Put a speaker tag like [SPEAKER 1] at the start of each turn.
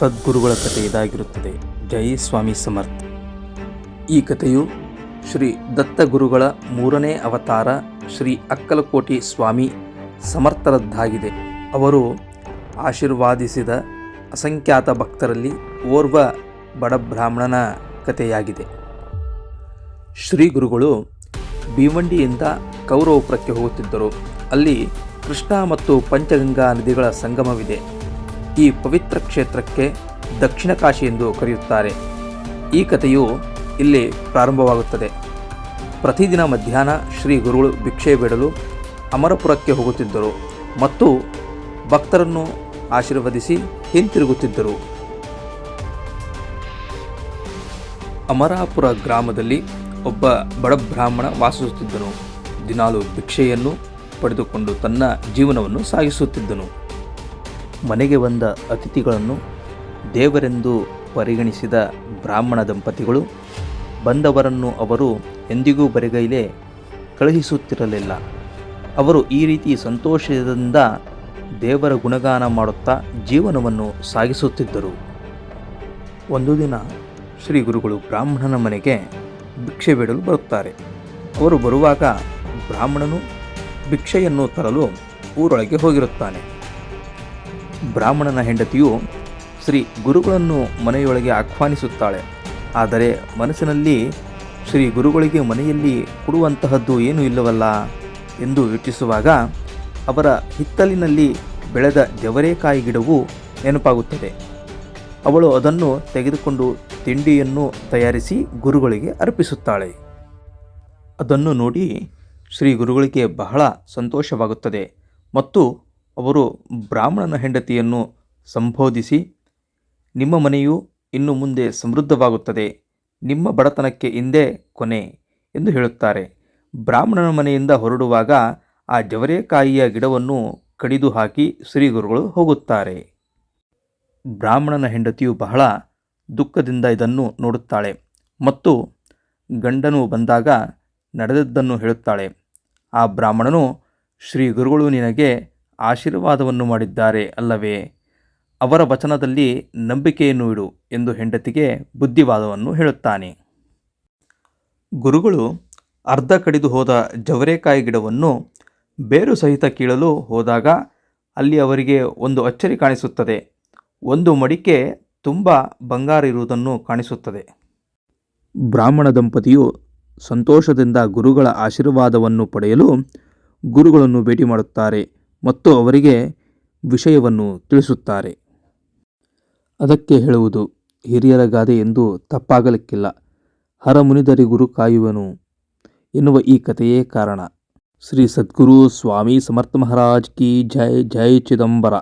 [SPEAKER 1] ಸದ್ಗುರುಗಳ ಕಥೆ ಇದಾಗಿರುತ್ತದೆ. ಜೈ ಸ್ವಾಮಿ ಸಮರ್ಥ. ಈ ಕಥೆಯು ಶ್ರೀ ದತ್ತಗುರುಗಳ ಮೂರನೇ ಅವತಾರ ಶ್ರೀ ಅಕ್ಕಲಕೋಟಿ ಸ್ವಾಮಿ ಸಮರ್ಥರದ್ದಾಗಿದೆ. ಅವರು ಆಶೀರ್ವಾದಿಸಿದ ಅಸಂಖ್ಯಾತ ಭಕ್ತರಲ್ಲಿ ಓರ್ವ ಬಡಬ್ರಾಹ್ಮಣನ ಕಥೆಯಾಗಿದೆ. ಶ್ರೀ ಗುರುಗಳು ಭೀವಂಡಿಯಿಂದ ಕೌರವಪುರಕ್ಕೆ ಹೋಗುತ್ತಿದ್ದರು. ಅಲ್ಲಿ ಕೃಷ್ಣ ಮತ್ತು ಪಂಚಗಂಗಾ ನದಿಗಳ ಸಂಗಮವಿದೆ. ಈ ಪವಿತ್ರ ಕ್ಷೇತ್ರಕ್ಕೆ ದಕ್ಷಿಣ ಕಾಶಿ ಎಂದು ಕರೆಯುತ್ತಾರೆ. ಈ ಕಥೆಯು ಇಲ್ಲಿ ಪ್ರಾರಂಭವಾಗುತ್ತದೆ. ಪ್ರತಿದಿನ ಮಧ್ಯಾಹ್ನ ಶ್ರೀ ಗುರುಗಳು ಭಿಕ್ಷೆ ಬಿಡಲು ಅಮರಪುರಕ್ಕೆ ಹೋಗುತ್ತಿದ್ದರು ಮತ್ತು ಭಕ್ತರನ್ನು ಆಶೀರ್ವದಿಸಿ ಹಿಂತಿರುಗುತ್ತಿದ್ದರು. ಅಮರಾಪುರ ಗ್ರಾಮದಲ್ಲಿ ಒಬ್ಬ ಬಡಬ್ರಾಹ್ಮಣ ವಾಸಿಸುತ್ತಿದ್ದನು. ದಿನಾಲು ಭಿಕ್ಷೆಯನ್ನು ಪಡೆದುಕೊಂಡು ತನ್ನ ಜೀವನವನ್ನು ಸಾಗಿಸುತ್ತಿದ್ದನು. ಮನೆಗೆ ಬಂದ ಅತಿಥಿಗಳನ್ನು ದೇವರೆಂದು ಪರಿಗಣಿಸಿದ ಬ್ರಾಹ್ಮಣ ದಂಪತಿಗಳು, ಬಂದವರನ್ನು ಅವರು ಎಂದಿಗೂ ಬರಿಗೈಲೆ ಕಳುಹಿಸುತ್ತಿರಲಿಲ್ಲ. ಅವರು ಈ ರೀತಿ ಸಂತೋಷದಿಂದ ದೇವರ ಗುಣಗಾನ ಮಾಡುತ್ತಾ ಜೀವನವನ್ನು ಸಾಗಿಸುತ್ತಿದ್ದರು. ಒಂದು ದಿನ ಶ್ರೀ ಗುರುಗಳು ಬ್ರಾಹ್ಮಣನ ಮನೆಗೆ ಭಿಕ್ಷೆ ಬೇಡಲು ಬರುತ್ತಾರೆ. ಅವರು ಬರುವಾಗ ಬ್ರಾಹ್ಮಣನು ಭಿಕ್ಷೆಯನ್ನು ತರಲು ಊರೊಳಗೆ ಹೋಗಿರುತ್ತಾನೆ. ಬ್ರಾಹ್ಮಣನ ಹೆಂಡತಿಯು ಶ್ರೀ ಗುರುಗಳನ್ನು ಮನೆಯೊಳಗೆ ಆಹ್ವಾನಿಸುತ್ತಾಳೆ. ಆದರೆ ಮನಸ್ಸಿನಲ್ಲಿ ಶ್ರೀ ಗುರುಗಳಿಗೆ ಮನೆಯಲ್ಲಿ ಕೊಡುವಂತಹದ್ದು ಏನೂ ಇಲ್ಲವಲ್ಲ ಎಂದು ಯೋಚಿಸುವಾಗ ಅವರ ಹಿತ್ತಲಿನಲ್ಲಿ ಬೆಳೆದ ಜವರೇಕಾಯಿ ಗಿಡವು ನೆನಪಾಗುತ್ತದೆ. ಅವಳು ಅದನ್ನು ತೆಗೆದುಕೊಂಡು ತಿಂಡಿಯನ್ನು ತಯಾರಿಸಿ ಗುರುಗಳಿಗೆ ಅರ್ಪಿಸುತ್ತಾಳೆ. ಅದನ್ನು ನೋಡಿ ಶ್ರೀ ಗುರುಗಳಿಗೆ ಬಹಳ ಸಂತೋಷವಾಗುತ್ತದೆ ಮತ್ತು ಅವರು ಬ್ರಾಹ್ಮಣನ ಹೆಂಡತಿಯನ್ನು ಸಂಬೋಧಿಸಿ, ನಿಮ್ಮ ಮನೆಯು ಇನ್ನು ಮುಂದೆ ಸಮೃದ್ಧವಾಗುತ್ತದೆ, ನಿಮ್ಮ ಬಡತನಕ್ಕೆ ಹಿಂದೆ ಕೊನೆ ಎಂದು ಹೇಳುತ್ತಾರೆ. ಬ್ರಾಹ್ಮಣನ ಮನೆಯಿಂದ ಹೊರಡುವಾಗ ಆ ಜವರೇಕಾಯಿಯ ಗಿಡವನ್ನು ಕಡಿದು ಹಾಕಿ ಶ್ರೀಗುರುಗಳು ಹೋಗುತ್ತಾರೆ. ಬ್ರಾಹ್ಮಣನ ಹೆಂಡತಿಯು ಬಹಳ ದುಃಖದಿಂದ ಇದನ್ನು ನೋಡುತ್ತಾಳೆ ಮತ್ತು ಗಂಡನು ಬಂದಾಗ ನಡೆದದ್ದನ್ನು ಹೇಳುತ್ತಾಳೆ. ಆ ಬ್ರಾಹ್ಮಣನು ಶ್ರೀ ಗುರುಗಳು ನಿನಗೆ ಆಶೀರ್ವಾದವನ್ನು ಮಾಡಿದ್ದಾರೆ ಅಲ್ಲವೇ? ಅವರ ವಚನದಲ್ಲಿ ನಂಬಿಕೆಯನ್ನು ಇಡು ಎಂದು ಹೆಂಡತಿಗೆ ಬುದ್ಧಿವಾದವನ್ನು ಹೇಳುತ್ತಾನೆ. ಗುರುಗಳು ಅರ್ಧ ಕಡಿದು ಹೋದ ಜವರೇಕಾಯಿ ಗಿಡವನ್ನು ಬೇರು ಸಹಿತ ಕೀಳಲು ಹೋದಾಗ ಅಲ್ಲಿ ಅವರಿಗೆ ಒಂದು ಅಚ್ಚರಿ ಕಾಣಿಸುತ್ತದೆ. ಒಂದು ಮಡಿಕೆ ತುಂಬ ಬಂಗಾರ ಇರುವುದನ್ನು ಕಾಣಿಸುತ್ತದೆ. ಬ್ರಾಹ್ಮಣ ದಂಪತಿಯು ಸಂತೋಷದಿಂದ ಗುರುಗಳ ಆಶೀರ್ವಾದವನ್ನು ಪಡೆಯಲು ಗುರುಗಳನ್ನು ಭೇಟಿ ಮಾಡುತ್ತಾರೆ. ಮತ್ತು ಅವರಿಗೆ ವಿಷಯವನ್ನು ತಿಳಿಸುತ್ತಾರೆ. ಅದಕ್ಕೆ ಹೇಳುವುದು, ಹಿರಿಯರ ಗಾದೆ ಎಂದು ತಪ್ಪಾಗಲಿಕ್ಕಿಲ್ಲ. ಹರಮುನಿದರಿ ಗುರು ಕಾಯುವನು, ಎನ್ನುವ ಈ ಕಥೆಯೇ ಕಾರಣ. ಶ್ರೀ ಸದ್ಗುರು ಸ್ವಾಮಿ ಸಮರ್ಥ ಮಹಾರಾಜ್ ಕಿ ಜೈ ಜೈ ಚಿದಂಬರ.